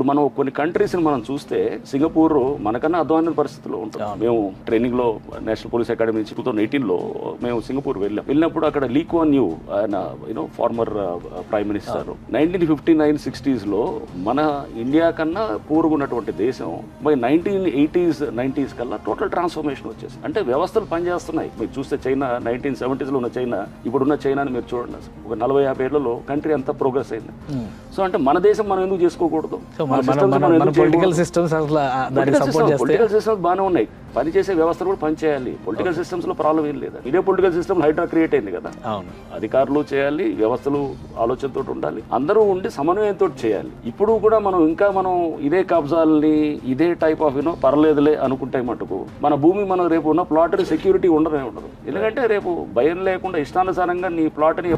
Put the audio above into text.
ఇప్పుడు మనం కొన్ని కంట్రీస్ మనం చూస్తే సింగపూర్ మనకన్నా అధ్వాన పరిస్థితిలో ఉంటుంది. మేము ట్రైనింగ్లో నేషనల్ పోలీస్ అకాడమీ నుంచి టూ థౌసండ్ ఎయిటీన్లో మేము సింగపూర్ వెళ్ళాం. వెళ్ళినప్పుడు అక్కడ లీక్వాన్ న్యూ ఆయన you know former prime minister nineteen fifty nine సిక్స్టీస్లో మన ఇండియా కన్నా పూర్వన్నటువంటి దేశం బై నైన్టీన్ ఎయిటీస్ నైన్టీస్ కల్లా టోటల్ ట్రాన్స్ఫర్మేషన్ వచ్చేసి అంటే వ్యవస్థలు పనిచేస్తున్నాయి. మీరు చూస్తే చైనా నైన్టీన్ సెవెంటీస్లో ఉన్న చైనా ఇప్పుడున్న చైనాని మీరు చూడండి. ఒక నలభై యాభై ఏళ్ళలో కంట్రీ అంతా ప్రోగ్రెస్ అయింది. సో అంటే మన దేశం మనం ఎందుకు చేసుకోకూడదు? పొలిటికల్ సిస్టమ్స్ పొలిటికల్ సిస్టమ్స్ బాగానే ఉన్నాయి. పనిచేసే వ్యవస్థలు కూడా పనిచేయాలి. పొలిటికల్ సిస్టమ్స్లో ప్రాబ్లం ఏం లేదు. ఇదే పొలిటికల్ సిస్టమ్ హైడ్రా క్రియేట్ అయింది కదా. అధికారులు చేయాలి వ్యవస్థలు ఆలోచనతో ఉండాలి. అందరూ ఉండి సమన్వయంతో చేయాలి. ఇప్పుడు కూడా మనం ఇంకా మనం ఇదే కబ్జాలని ఇదే టైప్ ఆఫ్ యూనో పర్లేదులే అనుకుంటే మటుకు మన భూమి మనం రేపు ఉన్న ప్లాట్ సెక్యూరిటీ ఉండనే ఉండదు. ఎందుకంటే రేపు భయం లేకుండా ఇష్టానుసారంగా నీ ప్లాట్ని